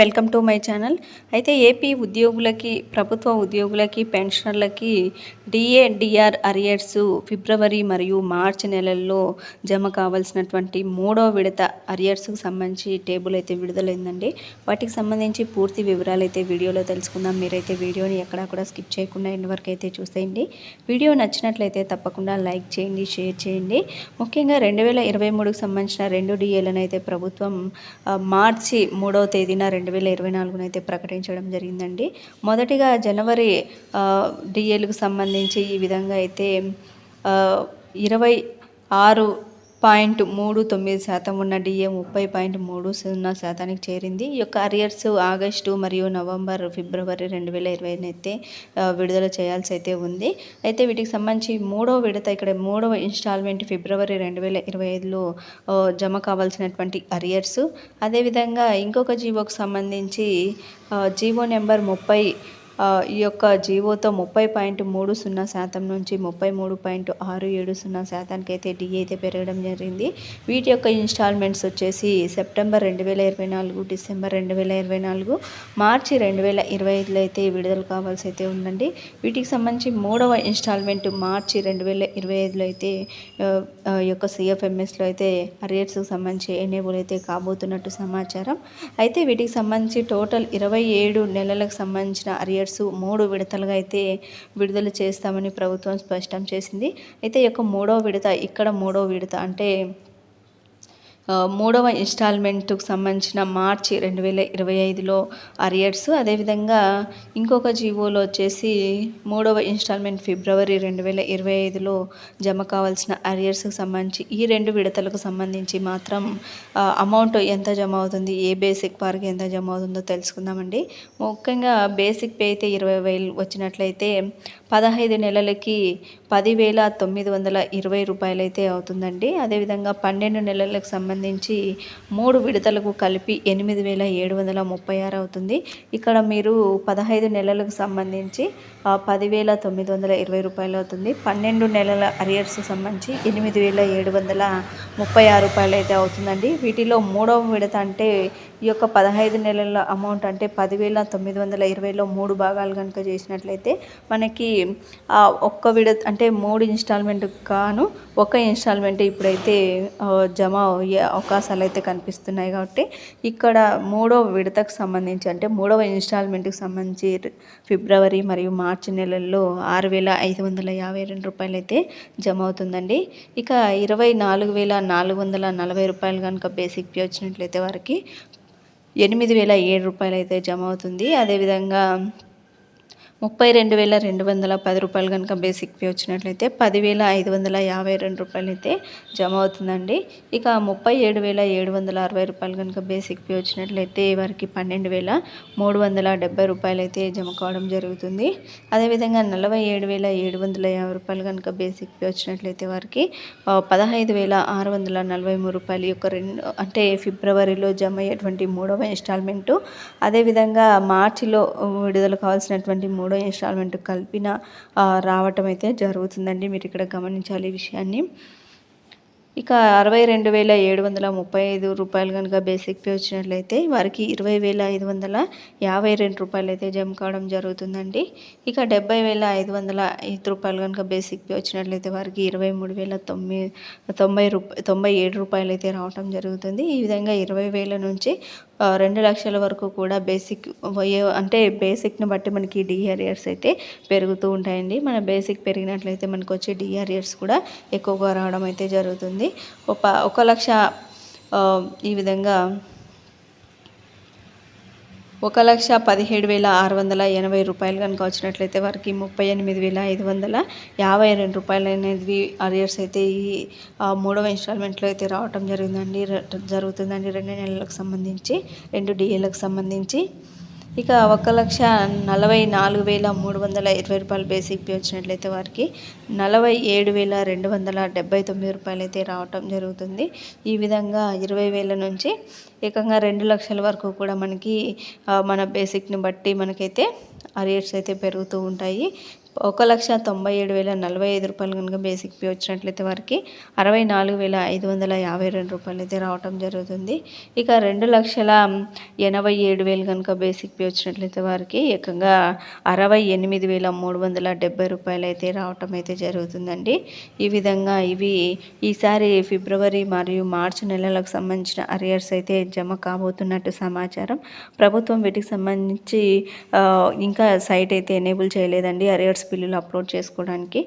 Welcome to my channel. అయితే AP ఉద్యోగులకి ప్రభుత్వ ఉద్యోగులకి పెన్షనర్లకి డిఏ డిఆర్ అరియర్స్ ఫిబ్రవరి మరియు మార్చ్ నెలల్లో జమ కావాల్సినటువంటి మూడో విడత అరియర్స్కు సంబంధించి టేబుల్ అయితే విడుదలైందండి. వాటికి సంబంధించి పూర్తి వివరాలు అయితే వీడియోలో తెలుసుకుందాం. మీరైతే వీడియోని ఎక్కడా కూడా స్కిప్ చేయకుండా ఎండ్ వరకు అయితే చూసేయండి. వీడియో నచ్చినట్లయితే తప్పకుండా లైక్ చేయండి షేర్ చేయండి. ముఖ్యంగా రెండు వేల ఇరవై మూడుకు సంబంధించిన రెండు డిఏలను అయితే ప్రభుత్వం మార్చి మూడవ తేదీన రెండు రెండు వేల ఇరవై నాలుగునైతే అయితే ప్రకటించడం జరిగిందండి. మొదటిగా జనవరి డిఏలకు సంబంధించి ఈ విధంగా అయితే ఇరవై ఆరు పాయింట్ మూడు తొమ్మిది శాతం ఉన్న డిఏ ముప్పై పాయింట్ మూడు సున్నా శాతానికి చేరింది. ఈ యొక్క అరియర్స్ ఆగస్టు మరియు నవంబర్ ఫిబ్రవరి రెండు వేల ఇరవై అయితే విడుదల చేయాల్సి అయితే ఉంది. అయితే వీటికి సంబంధించి మూడో విడత ఇక్కడ మూడవ ఇన్స్టాల్మెంట్ ఫిబ్రవరి రెండు వేల ఇరవై ఐదులో జమ కావాల్సినటువంటి అరియర్స్. అదేవిధంగా ఇంకొక జీవోకి సంబంధించి జీవో నెంబర్ ముప్పై ఈ యొక్క జీవోతో ముప్పై పాయింట్ మూడు సున్నా శాతం నుంచి ముప్పై మూడు పాయింట్ ఆరు ఏడు సున్నా శాతానికి అయితే డిఏ అయితే పెరగడం జరిగింది. వీటి యొక్క ఇన్స్టాల్మెంట్స్ వచ్చేసి సెప్టెంబర్ రెండు వేల ఇరవై నాలుగు డిసెంబర్ రెండు వేల ఇరవై నాలుగు మార్చి రెండు వేల ఇరవై ఐదులో అయితే విడుదల కావాల్సి అయితే ఉందండి. వీటికి సంబంధించి మూడవ ఇన్స్టాల్మెంట్ మార్చి రెండు వేల ఇరవై ఐదులో అయితే యొక్క సిఎఫ్ఎంఎస్లో అయితే అరియర్స్కి సంబంధించి ఎనేబుల్ అయితే కాబోతున్నట్టు సమాచారం. అయితే వీటికి సంబంధించి టోటల్ ఇరవై ఏడు నెలలకు సంబంధించిన అరియర్స్ మూడు విడతలుగా అయితే విడుదల చేస్తామని ప్రభుత్వం స్పష్టం చేసింది. అయితే ఈ యొక్క మూడో విడత ఇక్కడ మూడో విడత అంటే మూడవ ఇన్స్టాల్మెంట్కు సంబంధించిన మార్చి రెండు వేల ఇరవై ఐదులో అరియర్స్ అదేవిధంగా ఇంకొక జీవోలో వచ్చేసి మూడవ ఇన్స్టాల్మెంట్ ఫిబ్రవరి రెండు వేల ఇరవై ఐదులో జమ కావాల్సిన అరియర్స్కి సంబంధించి ఈ రెండు విడతలకు సంబంధించి మాత్రం అమౌంట్ ఎంత జమ అవుతుంది ఏ బేసిక్ వారికి ఎంత జమ అవుతుందో తెలుసుకుందామండి. ముఖ్యంగా బేసిక్ పే అయితే ఇరవై వేలు వచ్చినట్లయితే పదహైదు నెలలకి పదివేల తొమ్మిది వందల ఇరవై రూపాయలు అయితే అవుతుందండి. అదేవిధంగా పన్నెండు నెలలకు సంబంధించి మూడు విడతలకు కలిపి ఎనిమిది వేల ఏడు వందల ముప్పై ఆరు అవుతుంది. ఇక్కడ మీరు పదహైదు నెలలకు సంబంధించి పదివేల తొమ్మిది వందల ఇరవై రూపాయలు అవుతుంది. పన్నెండు నెలల అరియర్స్ సంబంధించి ఎనిమిది వేల ఏడు వందల ముప్పై ఆరు రూపాయలు అయితే అవుతుందండి. వీటిలో మూడవ విడత అంటే ఈ యొక్క పదహైదు నెలల అమౌంట్ అంటే పదివేల తొమ్మిది వందల ఇరవైలో మూడు భాగాలు కనుక చేసినట్లయితే మనకి ఒక్క విడత అంటే మూడు ఇన్స్టాల్మెంట్ కాను ఒక ఇన్స్టాల్మెంట్ ఇప్పుడైతే జమ అయ్యే అవకాశాలు అయితే కనిపిస్తున్నాయి కాబట్టి ఇక్కడ మూడవ విడతకు సంబంధించి అంటే మూడవ ఇన్స్టాల్మెంట్కి సంబంధించి ఫిబ్రవరి మరియు మార్చి నెలల్లో ఆరు వేల ఐదు వందల యాభై రెండు రూపాయలు అయితే జమ అవుతుందండి. ఇక ఇరవై నాలుగు వేల నాలుగు వందల నలభై రూపాయలు కనుక బేసిక్ పే వచ్చినట్లయితే వారికి ఎనిమిది వేల ఏడు రూపాయలు అయితే జమ అవుతుంది. అదేవిధంగా ముప్పై రెండు వేల రెండు వందల పది రూపాయలు కనుక బేసిక్ పే వచ్చినట్లయితే పదివేల ఐదు వందల యాభై రెండు రూపాయలు అయితే జమ అవుతుందండి. ఇక ముప్పై ఏడు వేల ఏడు వందల అరవై రూపాయలు కనుక బేసిక్ పే వచ్చినట్లయితే వారికి పన్నెండు వేల మూడు వందల డెబ్బై రూపాయలు అయితే జమ కావడం జరుగుతుంది. అదేవిధంగా నలభై ఏడు వేల ఏడు వందల యాభై రూపాయలు కనుక బేసిక్ పే వచ్చినట్లయితే వారికి పదహైదు వేల ఆరు వందల నలభై మూడు రూపాయలు యొక్క రెండు అంటే ఫిబ్రవరిలో జమ అయ్యేటువంటి మూడవ ఇన్స్టాల్మెంటు అదేవిధంగా మార్చిలో విడుదల కావాల్సినటువంటి మూడో ఇన్స్టాల్మెంట్ కలిపిన రావటం అయితే జరుగుతుందండి. మీరు ఇక్కడ గమనించాలి ఈ విషయాన్ని. ఇక అరవై రెండు వేల ఏడు వందల ముప్పై ఐదు రూపాయలు కనుక బేసిక్ పే వచ్చినట్లయితే వారికి ఇరవై వేల ఐదు వందల యాభై రెండు రూపాయలు అయితే జమ కావడం జరుగుతుందండి. ఇక డెబ్బై వేల ఐదు వందల ఐదు రూపాయలు కనుక బేసిక్ పే వచ్చినట్లయితే వారికి ఇరవై మూడు వేల తొమ్మిది తొంభై రూపాయ తొంభై ఏడు రూపాయలు అయితే రావటం జరుగుతుంది. ఈ విధంగా ఇరవై వేల నుంచి రెండు లక్షల వరకు కూడా బేసిక్ అంటే బేసిక్ని బట్టి మనకి డిఆర్ఇయర్స్ అయితే పెరుగుతూ ఉంటాయండి. మన బేసిక్ పెరిగినట్లయితే మనకు వచ్చే డిఆర్ఇయర్స్ కూడా ఎక్కువగా రావడం అయితే జరుగుతుంది. ఒక ఒక లక్ష ఈ విధంగా ఒక లక్ష పదిహేడు వేల ఆరు వందల ఎనభై రూపాయలు కనుక వచ్చినట్లయితే వారికి ముప్పై ఎనిమిది వేల ఐదు వందల యాభై రెండు రూపాయలు అనేది అరియర్స్ అయితే ఈ మూడవ ఇన్స్టాల్మెంట్లో అయితే రావటం జరిగిందండి. జరుగుతుందండి. రెండు నెలలకు సంబంధించి రెండు డిఏలకు సంబంధించి. ఇక ఒక లక్ష నలభై నాలుగు వేల మూడు వందల ఇరవై రూపాయలు బేసిక్ పే వచ్చినట్లయితే వారికి నలభై ఏడు వేల రెండు వందల డెబ్బై తొమ్మిది రూపాయలు అయితే రావటం జరుగుతుంది. ఈ విధంగా ఇరవై వేల నుంచి ఏకంగా రెండు లక్షల వరకు కూడా మనకి మన బేసిక్ని బట్టి మనకైతే అరియర్స్ అయితే పెరుగుతూ ఉంటాయి. ఒక లక్ష తొంభై ఏడు వేల నలభై ఐదు రూపాయలు కనుక బేసిక్ పే వచ్చినట్లయితే వారికి అరవై నాలుగు వేల ఐదు వందల యాభై రెండు రూపాయలు అయితే రావటం జరుగుతుంది. ఇక రెండు లక్షల ఎనభై ఏడు వేలు కనుక బేసిక్ పే వచ్చినట్లయితే వారికి ఏకంగా అరవై ఎనిమిది వేల మూడు వందల డెబ్బై రూపాయలు అయితే రావటం అయితే జరుగుతుందండి. ఈ విధంగా ఇవి ఈసారి ఫిబ్రవరి మరియు మార్చి నెలలకు సంబంధించిన అరియర్స్ అయితే జమ కాబోతున్నట్టు సమాచారం. ప్రభుత్వం వీటికి సంబంధించి ఇంకా సైట్ అయితే ఎనేబుల్ చేయలేదండి. అరియర్స్ బిల్లులు అప్లోడ్ చేసుకోవడానికి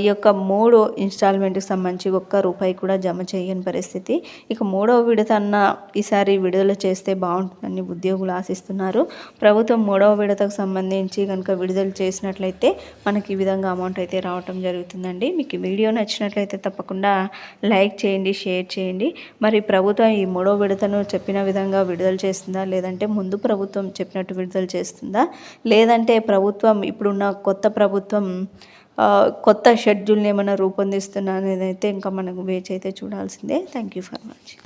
ఈ యొక్క మూడు ఇన్స్టాల్మెంట్కి సంబంధించి ఒక్క రూపాయి కూడా జమ చేయని పరిస్థితి. ఇక మూడవ విడత అన్న ఈసారి విడుదల చేస్తే బాగుంటుందని ఉద్యోగులు ఆశిస్తున్నారు. ప్రభుత్వం మూడవ విడతకు సంబంధించి కనుక విడుదల చేసినట్లయితే మనకి ఈ విధంగా అమౌంట్ అయితే రావటం జరుగుతుందండి. మీకు వీడియో నచ్చినట్లయితే తప్పకుండా లైక్ చేయండి షేర్ చేయండి. మరి ప్రభుత్వం ఈ మూడో విడతను చెప్పిన విధంగా విడుదల చేస్తుందా? లేదంటే ముందు ప్రభుత్వం చెప్పినట్టు విడుదల చేస్తుందా? లేదంటే ప్రభుత్వం ఇప్పుడున్న కొత్త ప్రభుత్వం ఆ, కొత్త షెడ్యూల్ని ఏమైనా రూపొందిస్తున్నా అనేది అయితే ఇంకా మనకు వేచి అయితే చూడాల్సిందే. Thank you for watching